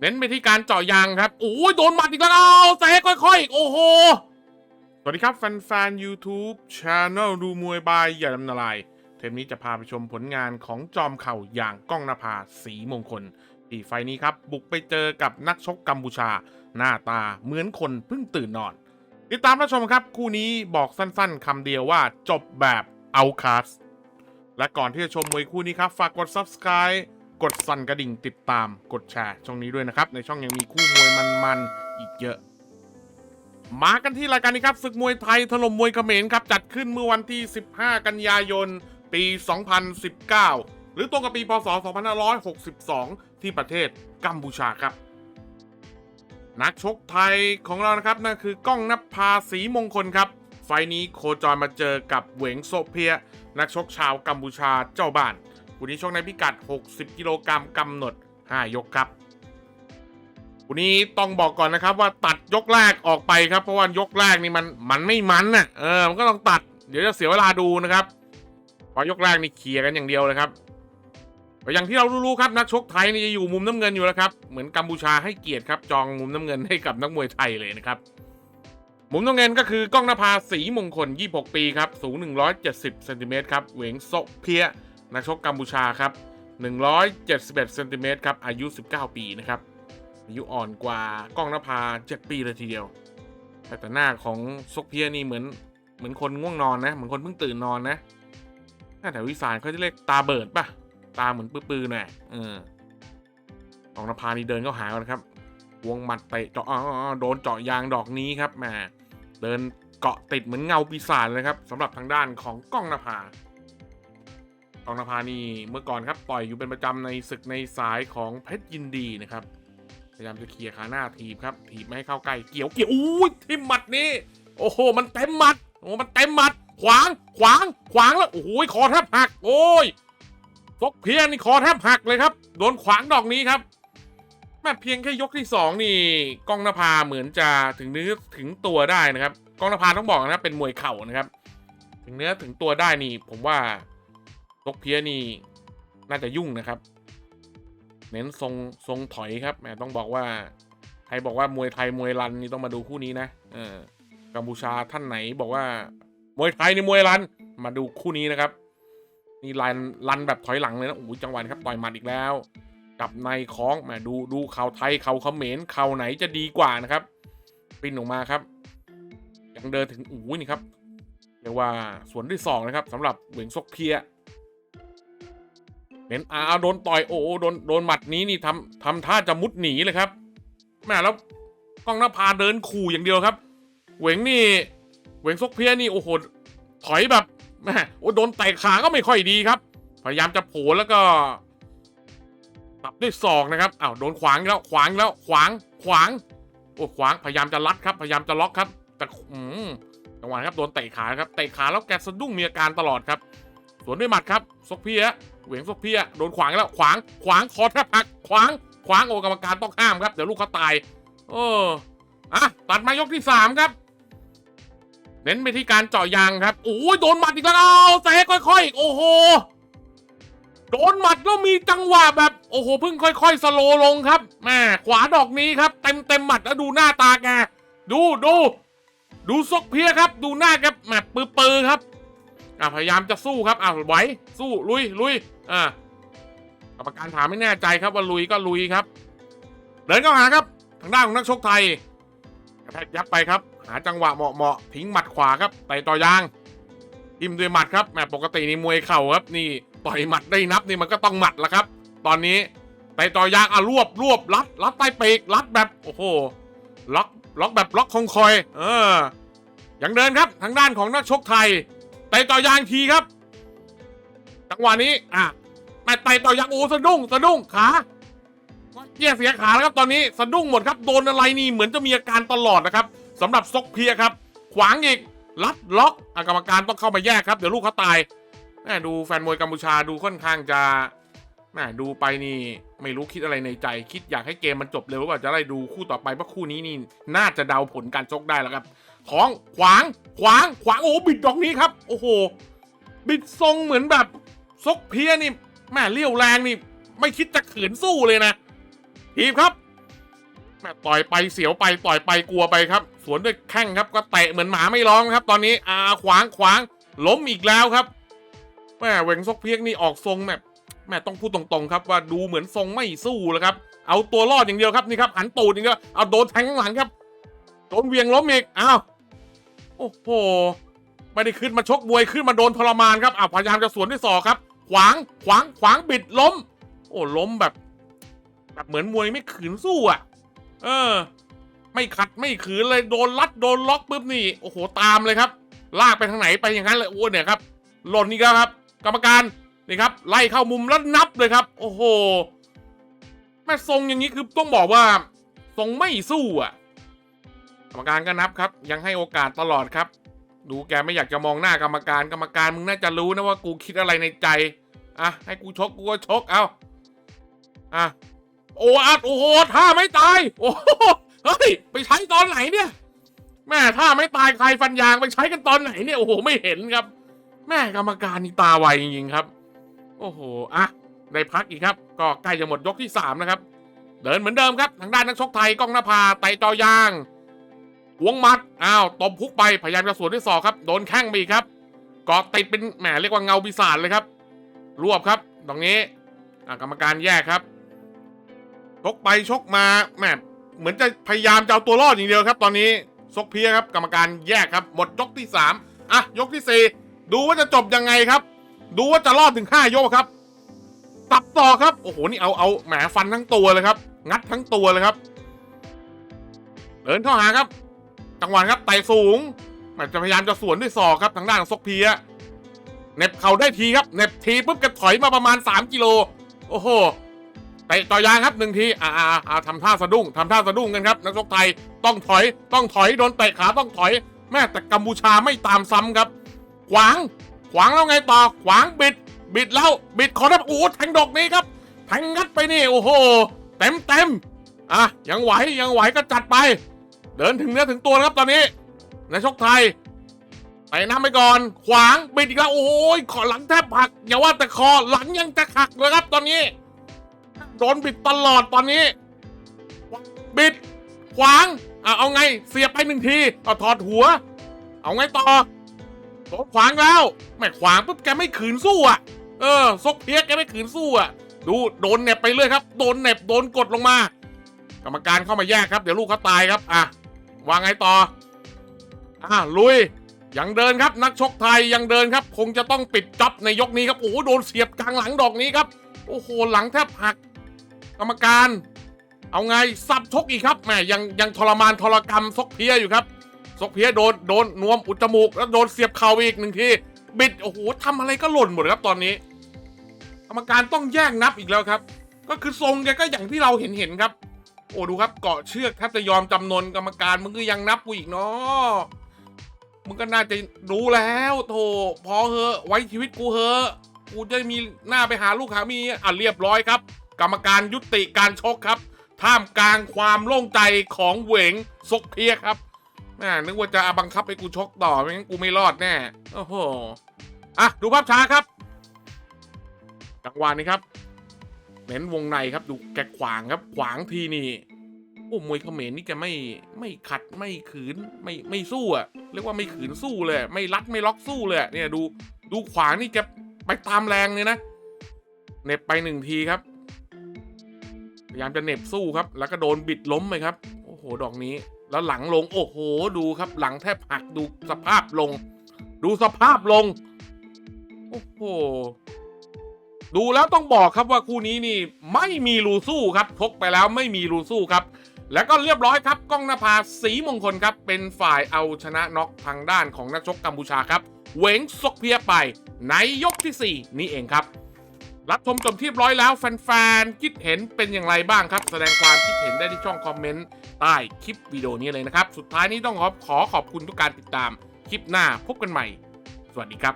เน้นไปที่การเจาะยางครับ โอ้ยโดนหมัดอีกแล้วเอาเซค่อยๆอีก โอ้โห สวัสดีครับ แฟนๆ YouTube Channel ดูมวยบาย อย่าลำนาลาย เทปนี้จะพาไปชมผลงานของจอมเข่าอย่างก้องนภาสีมงคลที่ไฟนี้ครับ บุกไปเจอกับนักชกกัมพูชา หน้าตาเหมือนคนเพิ่งตื่นนอน ติดตามรับชมครับ คู่นี้บอกสั้นๆคำเดียวว่าจบแบบเอาคาสและก่อนที่จะชมมวยคู่นี้ครับฝากกด subscribe กดสั่นกระดิ่งติดตามกดแชร์ช่องนี้ด้วยนะครับ ในช่องยังมีคู่มวยมันๆอีกเยอะ มากันที่รายการนี้ครับศึกมวยไทยถล่มมวยเขมรครับ จัดขึ้นเมื่อวันที่ 15 กันยายน ปี 2019 หรือตรงกับปีพศ 2562 ที่ประเทศกัมพูชาครับ นักชกไทยของเรานะครับนั่นคือก้องนภาสีมงคลครับไฟนี้โคจรมาเจอกับเหวงโซเพีย นักชกชาวกัมพูชาเจ้าบ้าน คู่นี้ชกในพิกัด 60 กิโลกรัมกำหนด 5 ยกครับคู่นี้ต้องบอกก่อนนะครับว่าตัดยกแรกออกไปครับ เพราะว่ายกแรกนี่มันมันไม่มันน่ะเออมันก็ต้องตัดเดี๋ยวจะเสียเวลาดูนะครับเพราะยกแรกนี่เคลียร์กันอย่างเดียวเลยครับอย่างที่เรารู้ๆครับนักชกไทยนี่จะอยู่มุมน้ำเงินอยู่แล้วครับเหมือนกัมพูชาให้เกียรติครับจองมุมน้ำเงินให้กับนักมวยไทยเลยนะครับมุมน้ำเงินก็คือก้องนภาสีมงคล 26 ปีครับสูง 170เซนติเมตรครับเหวงโซเพีย นักชกกัมพูชาครับ 171เซนติเมตรครับ อายุ 19 ปีนะครับ อายุอ่อนกว่าก้องนภา 7 ปีเลยทีเดียว แต่หน้าของซกเพียนี่เหมือนเหมือนคนง่วงนอนนะ เหมือนคนเพิ่งตื่นนอนนะหน้าแถววิสานเขาจะเรียกตาเบิดป่ะตาเหมือนปื้อๆหน่อยเออก้องนภานี่เดินเข้าหากันครับ วงหมัดเตะเจาะโดนเจาะยางดอกนี้ครับแหมเดินเกาะติดเหมือนเงาปีศาจเลยครับสำหรับทางด้านของก้องนภา กองนภานี่เมื่อก่อนครับต่อยอยู่เป็นประจำในศึกในสายของเพชรยินดีนะครับพยายามจะเคลียร์ขาหน้าถีบครับถีบไม่ให้เข้าใกล้เกี่ยวเกี่ยวอู้ยทิมหมัดนี้ โอ้โห มันเต็มหมัดโอ้มันเต็มหมัด ขวางขวางขวางแล้ว โอ้โหคอแทบหัก โอ้ยฟกเพียนี่คอแทบหักเลยครับ โดนขวางดอกนี้ครับแม่เพียงแค่ยกที่สองนี่กองนภาเหมือนจะถึงเนื้อถึงตัวได้นะครับกองนภาต้องบอกนะเป็นมวยเข่านะครับ ถึงเนื้อถึงตัวได้นี่ผมว่า ตกเพียนี่น่าจะยุ่งนะครับ เน้นทรงทรงถอยครับแหมต้องบอกว่าใครบอกว่ามวยไทยมวยรันนี่ต้องมาดูคู่นี้นะเออกัมพูชาท่านไหนบอกว่ามวยไทยนี่มวยรันมาดูคู่นี้นะครับ นี่รันรันแบบถอยหลังเลยนะโอ้ยจังหวะครับต่อยหมัดอีกแล้วกับในคล้องมาดูดูเข่าไทยเข่าเขมรเข่าไหนจะดีกว่านะครับปิ้นออกมาครับ ยังเดินถึงอู้นี่ครับเรียกว่าสวนที่สองนะครับสำหรับเหวงซกเพีย เน้นอาโดนต่อยโอ้โดนโดนหมัดนี้นี่ทำทำท่าจะมุดหนีเลยครับแม่แล้วกล้องหน้าพาเดินขู่อย่างเดียวครับเหวงนี่เหวงซกเพียนี่โอ้โหถอยแบบแม่โอ้โดนแตะขาก็ไม่ค่อยดีครับ พยายามจะโผล่แล้วก็ตับด้วยศอกนะครับอ้าวโดนขวางแล้วขวางแล้วขวางขวางโอ้ขวางพยายามจะรัดครับ พยายามจะล็อกครับแต่อืมจังหวะนะครับโดนเตะขาครับเตะขาแล้วแกสะดุ้งมีอาการตลอดครับ สวนด้วยหมัดครับซกเพียเหวียงซกเพียโดนขวางแล้วขวางขวางคอแทบหักขวางขวางโอกรรมการต้องห้ามครับเดี๋ยวลูกเขาตายเอออะตัดมายกที่สามครับเน้นไปที่การเจาะยางครับโอ้ยโดนหมัดอีกแล้วเอาเตะค่อยๆโอ้โหโดนหมัดแล้วมีจังหวะแบบโอ้โหเพิ่งค่อย ๆ สโลลงครับแม่ขวาดอกนี้ครับ เต็มเต็มหมัดแล้วดูหน้าตาแกดูดูดูซกเพียครับ ดูหน้าแกแมปปือปือๆครับ อะพยายามจะสู้ครับอะไหวสู้ลุยลุยอะกรรมการถามไม่แน่ใจครับว่าลุยก็ลุยครับ เดินเข้าหาครับ ทางด้านของนักชกไทยกระแทกยับไปครับ หาจังหวะเหมาะๆทิ้งหมัดขวาครับไต่ต่อยางทิมด้วยหมัดครับแหมปกตินี่มวยเข่าครับ นี่ต่อยหมัดได้นับนี่มันก็ต้องหมัดละครับ ตอนนี้ไปต่อยางอะรวบรวบรัดรัดใต้ปีกรัดแบบโอ้โหล็อกล็อกแบบล็อกคงคอย เออ ยังเดินครับ ทางด้านของนักชกไทย ไต่ต่อยางทีครับ จังหวะนี้ อะแม่ไต่ต่อยางโอ้สะดุ้งสะดุ้งขาเกียเสียขาแล้วครับตอนนี้สะดุ้งหมดครับโดนอะไรนี่เหมือนจะมีอาการตลอดนะครับสำหรับซกเพียครับ ขวางอีกลัดล็อกอกรรมการต้องเข้ามาแยกครับเดี๋ยวลูกเขาตายแม่ดูแฟนมวยกัมพูชาดูค่อนข้างจะแม่ดูไปนี่ไม่รู้คิดอะไรในใจ คิดอยากให้เกมมันจบเร็วว่าจะได้ดูคู่ต่อไปเพราะคู่นี้นี่น่าจะเดาผลการชกได้แล้วครับ ของขวางขวางขวางโอ้บิดดอกนี้ครับ โอ้โห บิดทรงเหมือนแบบซกเพียนี่แม่เลี้ยวแรงนี่ ไม่คิดจะขืนสู้เลยนะทีบครับแม่ต่อยไปเสียวไปต่อยไปกลัวไปครับ สวนด้วยแข้งครับก็เตะเหมือนหมาไม่ร้องครับ ตอนนี้อาขวางขวางล้มอีกแล้วครับแม่เวงซกเพียกนี่ออกทรงแบบแม่ต้องพูดตรงๆครับว่าดูเหมือนทรงไม่สู้แล้วครับ เอาตัวรอดอย่างเดียวครับนี่ครับหันตูดอย่างเดียวเอาโดนแทงข้างหลังครับโดนเวียงล้มอีกอ้าว โอ้โห ไม่ได้ขึ้นมาชกมวยขึ้นมาโดนทรมานครับอ่าพยายามจะสวนด้วยศอกครับ ขวางขวางขวางบิดล้ม โอ้ล้มแบบ แบบเหมือนมวยไม่ขืนสู้อะ เออ ไม่ขัดไม่ขืนเลยโดนลัดโดนล็อกปุ๊บนี่โอ้โหตามเลยครับ ลากไปทางไหนไปอย่างนั้นเลยโอ้เนี่ยครับหล่นอีกแล้วครับ กรรมการนี่ครับ ไล่เข้ามุมแล้วนับเลยครับ โอ้โหแม่ทรงอย่างนี้คือต้องบอกว่า ทรงไม่สู้อะ กรรมการก็นับครับ ยังให้โอกาสตลอดครับ ดูแกไม่อยากจะมองหน้ากรรมการกรรมการมึงน่าจะรู้นะว่ากูคิดอะไรในใจอะให้กูชกกูก็ชกเอาอะโอ้อัดโอ้โหท่าไม่ตาย โอ้โหเฮ้ยไปใช้ตอนไหนเนี่ยแม่ท่าไม่ตายใครฟันยางไปใช้กันตอนไหนเนี่ยโอ้โหไม่เห็นครับ แม่กรรมการนี่ตาไวจริงๆครับ โอ้โหอะได้พักอีกครับ ก็ใกล้จะหมดยกที่สามนะครับเดินเหมือนเดิมครับ ทางด้านนักชกไทยก้องนภาไต่จอยาง วงมัด อ้าว ตบพุกไป พยายามจะสวนด้วยศอกครับ โดนแข้งไปอีครับเกาะติดเป็นแหมเรียกว่าเงาปีศาจเลยครับ รวบครับ ตรงนี้กรรมการแยกครับ ชกไปชกมาแหมเหมือนจะพยายามจะเอาตัวรอดอย่างเดียวครับ ตอนนี้ซกเพียครับ กรรมการแยกครับ หมดยกที่สามอะ ยกที่สี่ดูว่าจะจบยังไงครับ ดูว่าจะรอดถึงห้ายกครับ ตัดต่อครับ โอ้โห นี่เอาเอาแหมฟันทั้งตัวเลยครับ งัดทั้งตัวเลยครับ เดินเข้าหาครับ จังหวะครับไต่สูงแหมจะพยายามจะสวนด้วยศอกครับทางด้านของซกเพียเน็บเข่าได้ทีครับเน็บทีปุ๊บก็ถอยมาประมาณ 3 กิโล โอ้โหเตะต่อยางครับหนึ่งทีอ่าอ่าอ่าทำท่าสะดุ้งทำท่าสะดุ้งกันครับนักชกไทยต้องถอยต้องถอยโดนเตะขาต้องถอย แม่แต่กัมพูชาไม่ตามซ้ำครับ ขวาง ขวางแล้วไงต่อ ขวางบิด บิดแล้วบิดขอรับโอ้โหแทงดอกนี้ครับแทงงัดไปนี่โอ้โห เต็มเต็มอะยังไหวยังไหวก็จัดไป เดินถึงเนื้อถึงตัวครับตอนนี้นักชกไทยไปน้ำไปก่อน ขวางบิดอีกแล้วโอ้ยขอหลังแทบหักอย่าว่าแต่คอหลังยังจะหักเลยครับตอนนี้ โดนบิดตลอดตอนนี้ บิด ขวางอะเอาไงเสียบไปหนึ่งทีเอาถอดหัว เอาไงต่อโดนขวางแล้วไม่ขวางปุ๊บแกไม่ขืนสู้อะเออซกเพียกแกไม่ขืนสู้อะดูโดนเน็บไปเรื่อยครับ โดนเน็บโดนกดลงมา กรรมการเข้ามาแยกครับ เดี๋ยวลูกเขาตายครับอะ วางไงต่ออะลุยยังเดินครับนักชกไทยยังเดินครับ คงจะต้องปิดจ็อบในยกนี้ครับโอ้โหโดนเสียบกลางหลังดอกนี้ครับโอ้โหหลังแทบหัก กรรมการ เอาไงสับชกอีกครับแหมยังยังทรมานทรกรรมซกเพียอยู่ครับซกเพียโดนโดนนวมอุดจมูก แล้วโดนเสียบเข่าอีกหนึ่งทีบิดโอ้โหทำอะไรก็หล่นหมดครับตอนนี้ กรรมการต้องแยกนับอีกแล้วครับ ก็คือทรงแกก็อย่างที่เราเห็นเห็นครับ โอ้ดูครับเกาะเชือกแทบจะยอมจำนนกรรมการมึงก็ยังนับกูอีกเนาะมึงก็น่าจะรู้แล้วโถพอเหอะไว้ชีวิตกูเหอะกูจะมีหน้าไปหาลูกหามีอะเรียบร้อยครับ กรรมการยุติการชกครับ ท่ามกลางความโล่งใจของเหวงซกเพียครับแม่นึกว่าจะบังคับให้กูชกต่อไม่งั้นกูไม่รอดแน่โอ้โหอะดูภาพช้าครับจังหวะนี้ครับ เน้นวงในครับ ดูแกขวางครับ ขวางทีนี่โอ้มวยเขมรนี่แกไม่ไม่ขัดไม่ขืนไม่ไม่สู้อะเรียกว่าไม่ขืนสู้เลย ไม่รัดไม่ล็อกสู้เลยเนี่ยดูดูขวางนี่แกไปตามแรงเลยนะเน็บไปหนึ่งทีครับพยายามจะเน็บสู้ครับ แล้วก็โดนบิดล้มไปครับโอ้โหดอกนี้ แล้วหลังลง โอ้โหดูครับ หลังแทบหักดูสภาพลง ดูสภาพลง โอ้โห ดูแล้วต้องบอกครับว่าคู่นี้นี่ไม่มีรูสู้ครับชกไปแล้วไม่มีรูสู้ครับ แล้วก็เรียบร้อยครับก้องนภาสีมงคลครับ เป็นฝ่ายเอาชนะน็อกทางด้านของนักชกกัมพูชาครับเหวงซกเพียไปในยกทีสี่ 4 นี่เองครับ รับชมจบที่ร้อยแล้วแฟนๆคิดเห็นเป็นอย่างไรบ้างครับ แสดงความคิดเห็นได้ที่ช่องคอมเมนต์ใต้คลิปวิดีโอนี้เลยนะครับ สุดท้ายนี้ต้องขอขอบคุณทุกการติดตามคลิปหน้าพบกันใหม่ สวัสดีครับ